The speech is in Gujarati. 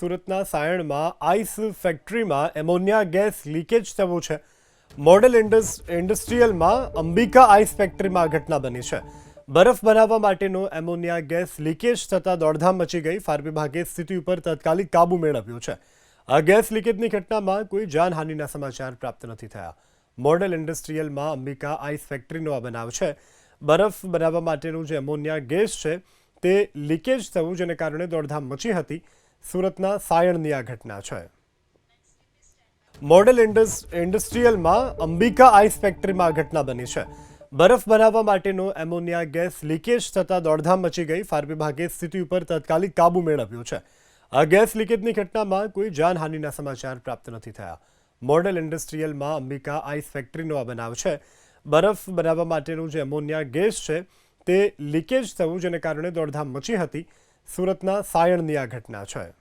સુરતના સાયણમાં આઈસ ફેક્ટરીમાં એમોનિયા ગેસ લીકેજ થયું છે. મોડેલ ઇન્ડસ, ઇન્ડસ્ટ્રીયલમાં અંબિકા આઈસ ફેક્ટરીમાં આ ઘટના બની છે. બરફ બનાવવા માટેનો એમોનિયા ગેસ લીકેજ થતાં દોડધામ મચી ગઈ. ફાયર વિભાગે સ્થિતિ ઉપર તાત્કાલિક કાબુ મેળવ્યો છે. આ ગેસ લીકેજની ઘટનામાં કોઈ જાનહાનિના સમાચાર પ્રાપ્ત નથી થયા. મોડેલ ઇન્ડસ્ટ્રીયલમાં અંબિકા આઈસ ફેક્ટરીનો આ બનાવ છે. બરફ બનાવવા માટેનું જે એમોનિયા ગેસ છે, તે લીકેજ થયું, જેને કારણે દોડધામ મચી હતી. સુરતના સાયણની આ ઘટના છે. મોડેલ ઇન્ડસ, ઇન્ડસ્ટ્રીયલમાં અંબિકા આઈસ ફેક્ટરીમાં આ ઘટના બની છે. બરફ બનાવવા માટેનો એમોનિયા ગેસ લીકેજ થતાં દોડધામ મચી ગઈ. ફાયર વિભાગે સ્થિતિ ઉપર તાત્કાલિક કાબુ મેળવ્યો છે. આ ગેસ લીકેજની ઘટનામાં કોઈ જાનહાનિના સમાચાર પ્રાપ્ત નથી થયા. મોડેલ ઇન્ડસ્ટ્રીયલમાં અંબિકા આઈસ ફેક્ટરીનો આ બનાવ છે. બરફ બનાવવા માટેનું જે એમોનિયા ગેસ છે, તે લીકેજ થયું, જેને કારણે દોડધામ મચી હતી. સુરતના સાયણની આ ઘટના છે.